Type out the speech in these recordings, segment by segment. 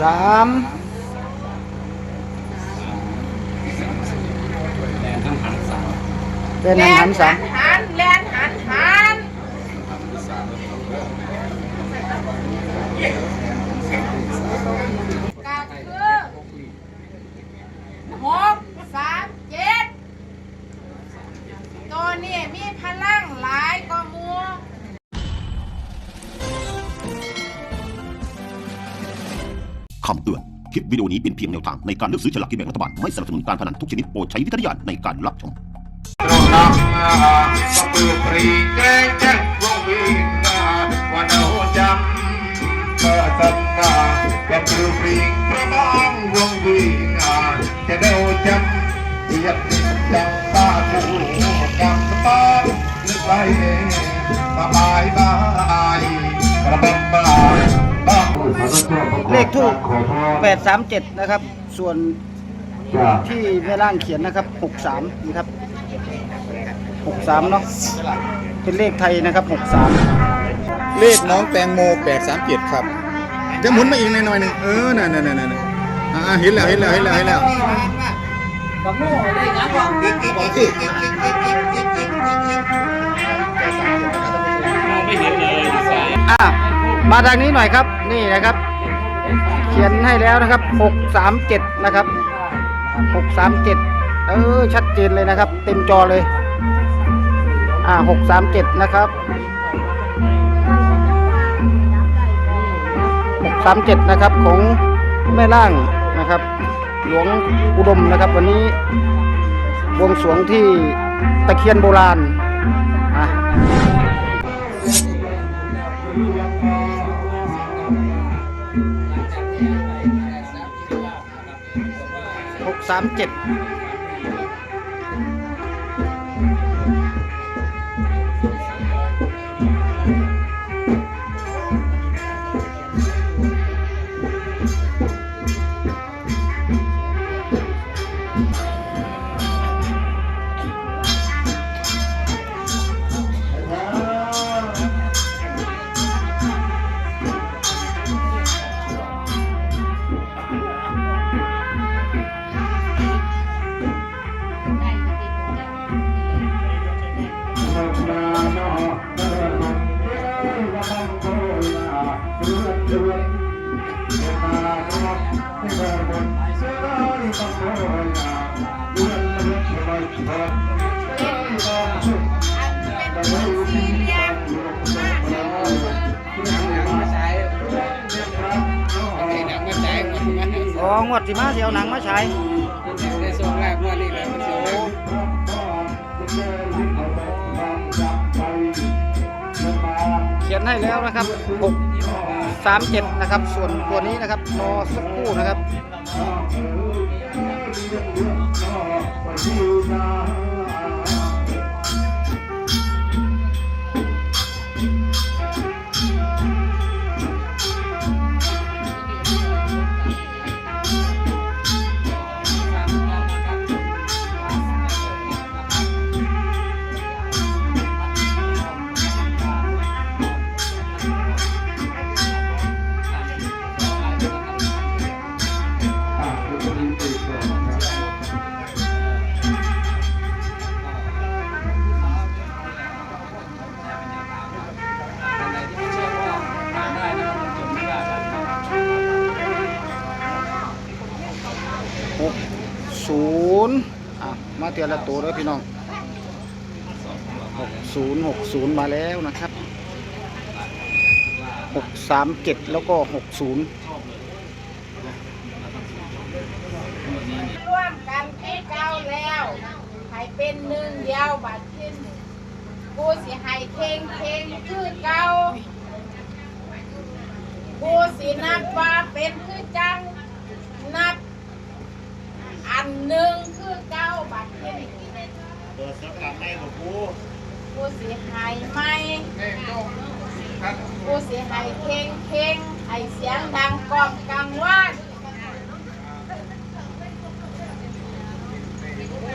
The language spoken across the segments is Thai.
สามแรงทั้งหันสามเป็นหันหันสาม หันแลน คำเตือน คลิปวิดีโอนี้เป็นเพียงแนวทางในการเลือกซื้อฉลากกินแบ่งรัฐบาล ไม่สนับสนุนการพนันทุกชนิดโปรดใช้วิจารณญาณในการรับชมเเลขทูปแปดสามเจ็ดนะครับ ส่วนที่แม่ล่างเขียนนะครับหกสามนี่ครับหกสามเนาะเป็นเลขไทยนะครับหกสามเลขน้องแตงโม 837 ครับจะหมุนมาอีกหน่อยๆหนึงเออนั่นนั่นนั่นนั่นอ่าเห็นแล้วเห็นแล้วเห็นแล้วเห็นแล้วมองไม่เห็นเลยดีไซน์อะ มาทางนี้หน่อยครับ นี่นะครับ เขียนให้แล้วนะครับหกสามเจ็ดนะครับหกสามเจ็ดเออ ชัดเจนเลยนะครับ เต็มจอเลย อ่าหกสามเจ็ดนะครับหกสามเจ็ดนะครับของแม่ล่างนะครับ หลวงอุดมนะครับ วันนี้วงสวงที่ตะเคียนโบราณ สามเจ็ด อ๋องวดที่มาเสียวหนังมาใช้ในช่วงแรกว่านี่แหละมันเสียวแรงเขียนให้แล้วนะครับหกสามเจ็ดนะครับ ส่วนตัวนี้นะครับรอสักครู่นะครับ หกศูนย์อะมาเทียละตัวเลยพี่น้องหกศูนย์หกศูนย์มาแล้วนะครับหกสามเจ็ดแล้วก็หกศูนย์ร่วมกันคือเก่าแล้วให้เป็นหนึ่งเดียวบัดขึ้นกูสิให้เข่งเข่งคือเก่ากูสินับว่าเป็นคือจัง นหนึ่งคือเก้าบัตรเครดิตเปิดสกัดไม่กับกูกูสิใหายไม่กูสิใหายเข่งเข่งให้เสียงดังกอบกังวาน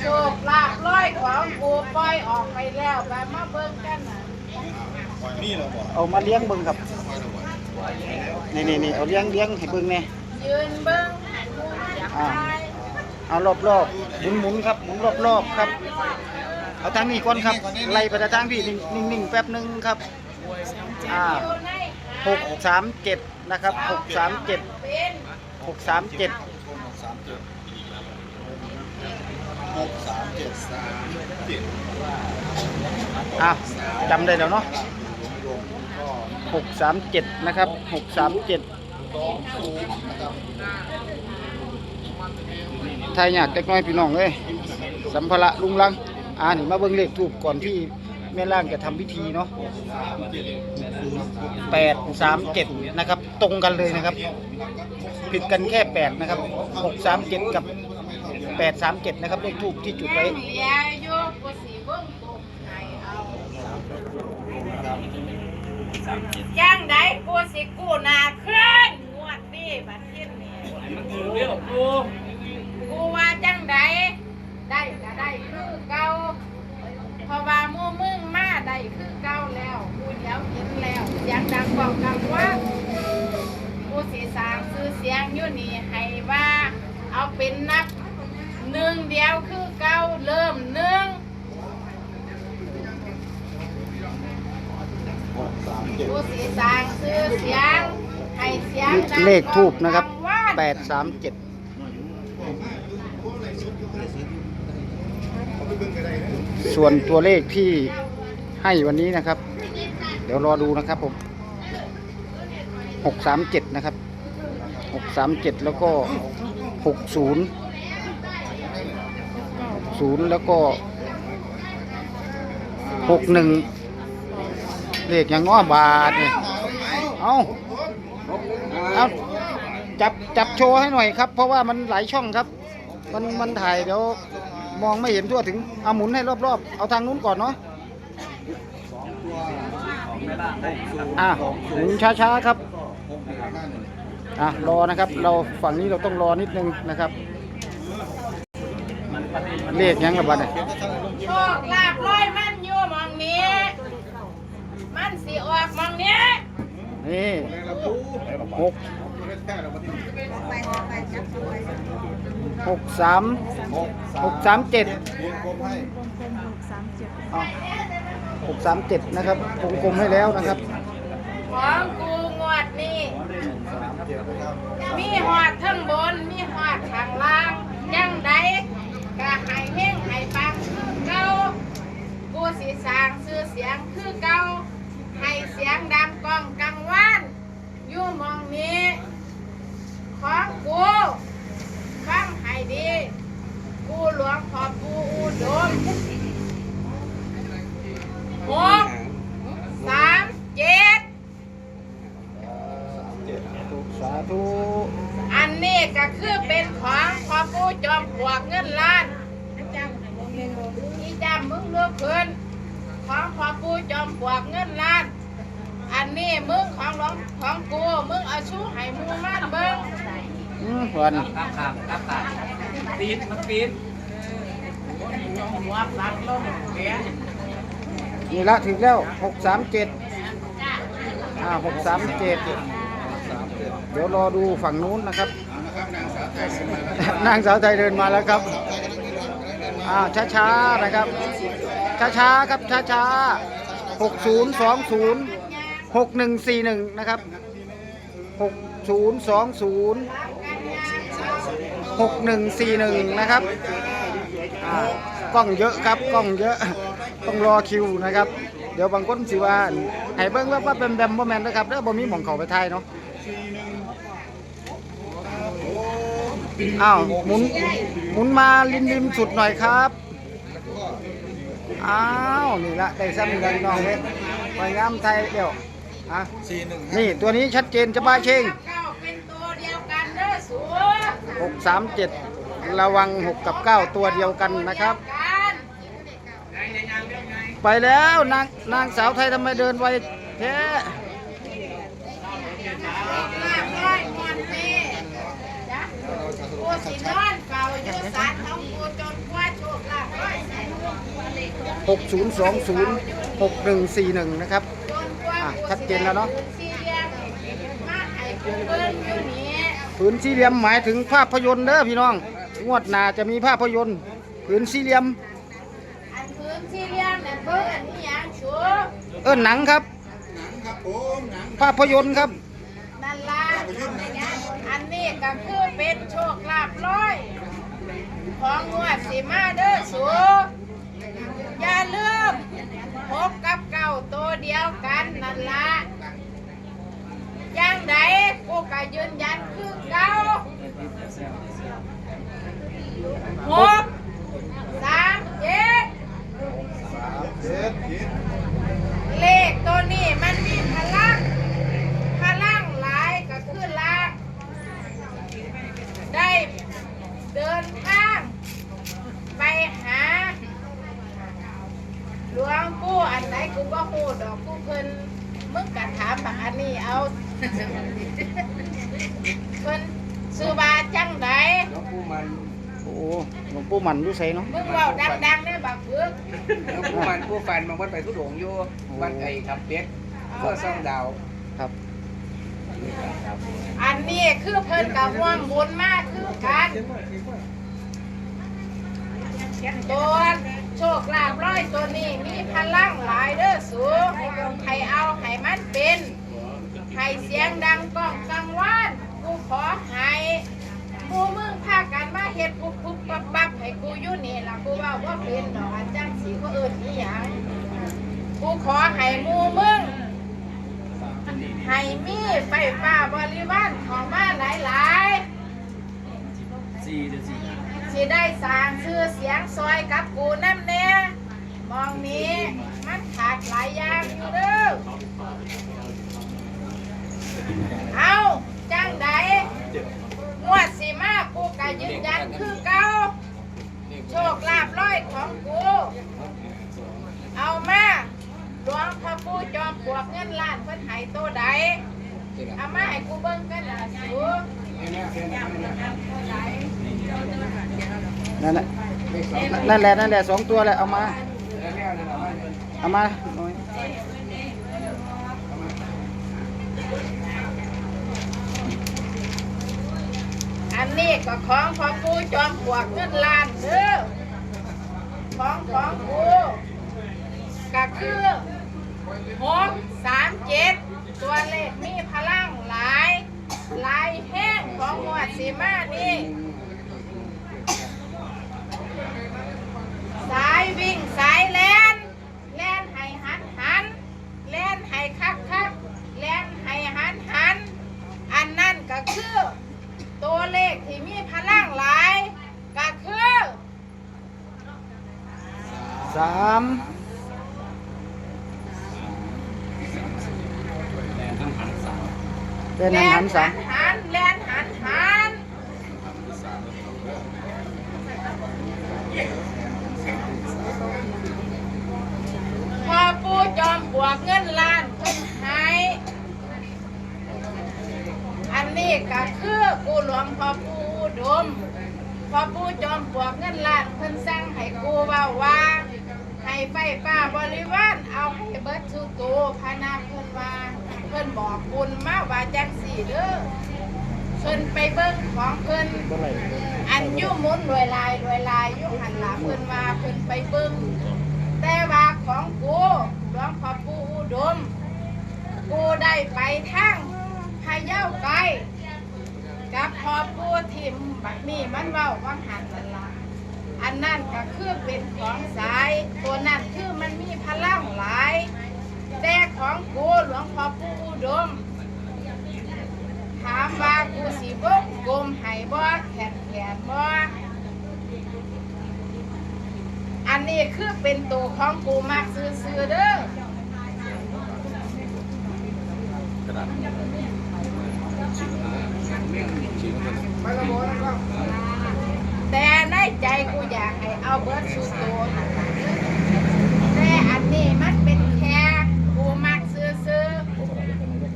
โชคลาภร้อยของกูปล่อยออกไปแล้วไปมาเบิ่งกันน่ะเอามาเลี้ยงเบิ้งครับนี่นี่นี่เอาเลี้ยงเลี้ยงให้เบิ้งแน่สยืนเบิ้งให้หมูอยากตาย เอารอบรอบหมุนหมุนครับหมุนรอบรอบครับ เอาทางนี้ก่อนครับไล่ไปทางพี่นิ่งนิ่งๆแป๊บหนึงครับอ่าอยู่ในหกสามเจ็ดนะครับหกสามเจ็ดเป็นหกสามเจ็ดหกสามเจ็ดสามเจ็ดอะจำได้แล้วเนาะหกสามเจ็ดนะครับหกสามเจ็ด ทายากเล็กน้อยพี่น้องเอ้ยสัมภาระลุงลังอ่านี่มาเบิ่งเลขทูบก่อนที่แม่ล่างจะทำพิธีเนาะแปดสามเจ็ดนะครับ ตรงกันเลยนะครับ ผิดกันแค่แปดนะครับหกสามเจ็ดกับแปดสามเจ็ดนะครับเลขทูบที่จุดไว้ยังเหลียอยู่กูสิเบิ้งตกให้เอาจังไดกูสิกู้หน้าขึ้นงวดนี้บัดนี้นี่มันถือเรื่องกู กูว่าจังไดได้ก็ได้คือเก่าเพราะว่ามู่มึงมาได้คือเก่าแล้วกูเดียวเห็นแล้วเสียงดังกองกังว่ากูสิสางชื่อเสียงอยู่นี่ให้ว่าเอาเป็นนับหนึ่งเดียวคือเก่าเริ่มหนึ่งผู้สีสางชื่อเสียงให้เสียงดังเลขทูบนะครับแปดสามเจ็ด ส่วนตัวเลขที่ให้วันนี้นะครับ เดี๋ยวรอดูนะครับผมหกสามเจ็ดนะครับหกสามเจ็ดแล้วก็หกศูนย์ศูนย์แล้วก็หกหนึ่งเลขย่างง้อบาทเนี่ยเอาเอาจับจับโชว์ให้หน่อยครับ เพราะว่ามันหลายช่องครับ มันมันถ่ายเดี๋ยว มองไม่เห็นทั่วถึงเอาหมุนให้รอบๆ เอาทางนู้นก่อนเนาะอะหมุนช้าๆครับอะรอนะครับ เราฝั่งนี้เราต้องรอนิดนึงนะครับเลขยังกับบัตรเนี่ยโชคลาภร้อยมันอยู่หมองนี้ มันสิออกหมองนี้นี่หก หกสามหกสามเจ็ดอะหกสามเจ็ดนะครับวงกลมให้แล้วนะครับของกูงวดนี้มีหอดทั้งบน มีหอดข้างล่างยังใดก็ให้เฮงให้ปังคือเก่ากูสิสร้างชื่อเสียงคือเก่าให้เสียงดังก้องกังวานอยู่หมองนี้ของกูฟั งให้ดีกูหลวงพ่อปูอุดมหกสามเจ็ดสาธุอันนี้ก็คือเป็นของพ่อปู่จอมปลวกเงินล้านนี่จำมึงดูคืนของพ่อปู่จอมปลวกเงินล้านอันนี้มึงของหลวงของกูมึงเอาชูให้มึงมาเบิ้งอืมวันครับครับครับ ครับปีดมันปีดหัวปักลงเสียนี่ละถึงแล้วหกสามเจ็ดอ่าหกสามเจ็ดเดี๋ยวรอดูฝั่งนู้นนะครับ นางสาวไทยเดินมาแล้วครับอ่าช้าๆนะครับ ช้าๆครับช้าๆหกศูนย์สองศูนย์หกหนึ่งสี่หนึ่งนะครับหกศูนย์สองศูนย์ หกหนึ่งสี่หนึ่งนะครับอ่ากล้องเยอะครับกล้องเยอะต้องรอคิวนะครับ เดี๋ยวบางคนสิว่าให้เบิ่งว่าว่าเป็นแบมบ่แมนนะครับแล้วบ่มีหม่องเขาไปถ่ายเนาะอ้าวหมุนหมุนมาริมริมสุดหน่อยครับอ้าวนี่ละได้ซ้ำกันน้องเว้ยไปงามไทยเดี๋ยวอะสี่หนึ่งนี่ตัวนี้ชัดเจนจะบ้าเชง หกสามเจ็ดระวังหกกับเก้าตัวเดียวกันนะครับ ไปแล้วนางนางสาวไทยทำไมเดินไวแท้ลาบร้อยมวนเมจ้ะกูสินอนเฝ้าอยู่ศาลของกูจนกว่าโชคลาภร้อยใส่หัวกูเลยหกศูนย์สองศูนย์หกหนึ่งสี่หนึ่งนะครับชัดเจนแล้วเนาะ ผืนสี่เหลี่ยมหมายถึงภาพยนตร์เด้อพี่น้อง งวดหน้าจะมีภาพยนตร์ผืนสี่เหลี่ยม อันพื้นที่เลี้ยงนั่นเพิ่นอันนี้หยังชัวเอิ้นหนังครับหนังครับผมหนังภาพยนตร์ครับ นั่นล่ะอันนี้ก็คือเป็นโชคลาภร้อย ของงวดสิมาเด้อสูอย่าลืมพกกับเก่าตัวเดียวกันนั่นละ อย่างใดกูก็ยืนยันคือเก่าหกสามเจ็ดเจ็ดเลขตัวนี้มันมีพลัง พลังหลายก็คือลากได้เดินทาง ไปหา หลวงปู่อันไหนกูก็พูดดอกกูเพิ่นมึงกะถามมาอันนี้เอา เพิ่นซื้อบาจังได หลวงปู่มัน โอ้หลวง ปู่หมันอยู่ไสเนาะ มึงเว้าดังๆได้บักเบิกหลวงปู่มันผู้ฟันบางวันไปทุดงอยู่วัดไอ้ทับเป็ดเพื่อซ่องดาวครับ อันนี้คือเพิ่นกับห่วงบุญมากคือกันตัวโชคลาภร้อยตัวนี้มีพลังหลายเด้อสูให้เอาให้มันเป็นให้เสียงดังก้องกังวานกูขอให้ หมูมึงพากันมาเฮ็ดปุ๊บปุ๊บปั๊บปั๊บให้กูอยู่นี่ล่ะกูว่าว่าเป็นดอกอันจังสีก็เอิ้นอีหยังกูขอให้หมูมึงให้มีไฟฟ้าบริวารของมาหลายๆสิได้สร้างชื่อเสียงซอยกับกูน้ำเน่มองนี้มันขาดหลายอย่างอยู่เด้อเอาจังใด งวดสิมากูก็ยืนยันคือเก่าโชคลาภร้อยของกู เอามาหลวงพระผู้จอมปลวกเงินล้านเพิ่นใหายตัวใดเอามาให้กูเบิ่งกันล่ะสูนั่นแหละนั่นแหละนั่นแหละสองตัวแหละเอามา เอามาหน่ อันนี้ก็ของของกูจอมปลวกเงินล้านเด้อของของกูก็คือหกสามเจ็ดตัวเลขมีพลังหลาย หลายแห้งของหมวดสีมานี่ สายวิ่งสายแลนแลนให้หันหันแลนให้คักคักแลนให้หันหันอันนั่นก็คือ ตัวเลขที่มีพลังหลาย ก็คือ สามเป็น แล หัน น หันสา หั ม นหันแลนหันหัน พอปูจอมปลวกเงินล้านเพิ่นใหาย อันนี้ก็คือกูหลวงพ่อปู่ดมพ่อปู่จอมปลวกเงินล้านเพิ่นสั่งให้กูเว้าว่าให้ไฟฟ้าบริวารเอาให้เบิดสุตูพะนาเพิ่นว่าเพิ่นบอกบุญมาว่าจังสี่เด้อเพิ่นไปเบิ่งของเพิ่น อันยุ่หมุนรวยลายรวยลายยุ่หันหลังเพิ่นว่าเพิ่นไปเบิ่งแต่ว่าของกูหลวงพ่อปู่อุดม กูได้ไปทางพะเยาไกลกับพอปูทิมบักนี่มันเว้าว่างหันนั่นละอันนั่นก็คือเป็นของสายตัวนั่นคือมันมีพลังหลาย แต่ของกูหลวงพ่อปูอุดม ถามว่ากูสิบกกลมให้บ่แขนแขนบ่อันนี้คือเป็นตัวของกูมากซื้อๆเด้อแต่ในใจกูอยากให้เอาเบิร์ดชูตนั่นล่ะแต่อันนี้มันเป็นแค่กูมักซื้อ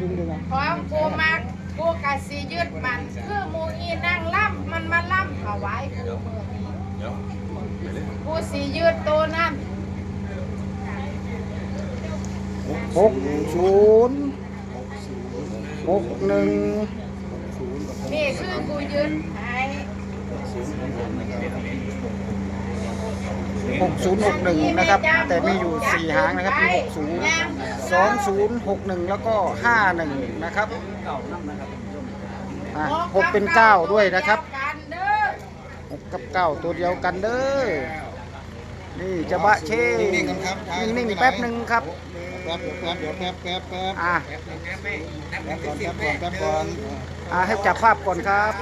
ดึงดึงเอาๆของกูมักกู กะสิยึดมัน คือหมูอีนั่งล่ำมันมาล่ำถวายกูมือนี้กูสิยึดตัวนั้นหกศูนย์หกหนึ่งนี่คือกูยืนให้6061นะครับ แต่มีอยู่4หางนะครับมี60 2061แล้วก็51นะครับ อะ6เป็น9ด้วยนะครับกันเด้อ6กับ9ตัวเดียวกันเด้อนี่จะบะเช่นิ่งๆนครับนิ่งๆแป๊บหนึ่งครับแป๊บแป๊บเดี๋ยวแป๊บแป๊บแป๊บอะแป๊บก่อนแป๊บก่อนแป๊บก่อนอะให้จับภาพก่อนครับ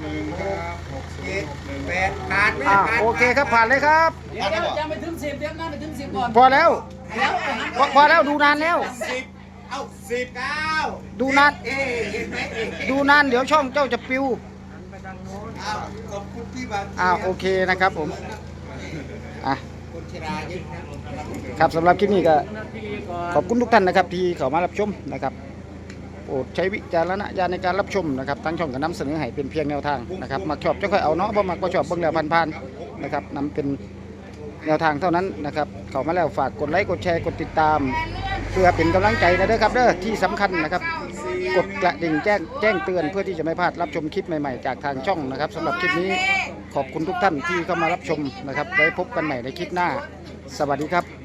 หนึ่งครับหกสิบแปดผ่านโอเคครับผ่านเลยครับเดี๋ยวเดี๋ยวยังไม่ถึงสิบเดี๋ยวนั่งไปถึงสิบก่อนพอแล้วพอพอแล้วดูนานแล้วสิบ เอาสิบเก้าดูนานเอ๊ะเห็นไหมเอ๊ะดูนานเดี๋ยวช่องเจ้าจะปิวอ้าวขอบคุณที่มาอ่าโอเคนะครับผมอะคุณชรายิ่งนะครับสำหรับคลิปนี้ก็ขอบคุณทุกท่านนะครับที่เข้ามารับชมนะครับโปรดใช้วิจารณญาณในการรับชมนะครับทั้งช่องก็นำเสนอให้เป็นเพียงแนวทางนะครับมักชอบจะค่อยเอาเนาะบ่มักบ่ชอบเบิ่งแล้วผ่านๆนะครับนำเป็นแนวทางเท่านั้นนะครับเข้ามาแล้วฝากกดไลค์กดแชร์กดติดตาม เพื่อเป็นกำลังใจนะเด้อครับเด้อที่สำคัญนะครับ กดกระดิ่งแจ้งแจ้งเตือนเพื่อที่จะไม่พลาดรับชมคลิปใหม่ๆ จากทางช่องนะครับสำหรับคลิปนี้ขอบคุณทุกท่านที่เข้ามารับชมนะครับไว้พบกันใหม่ในคลิปหน้า สวัสดีครับ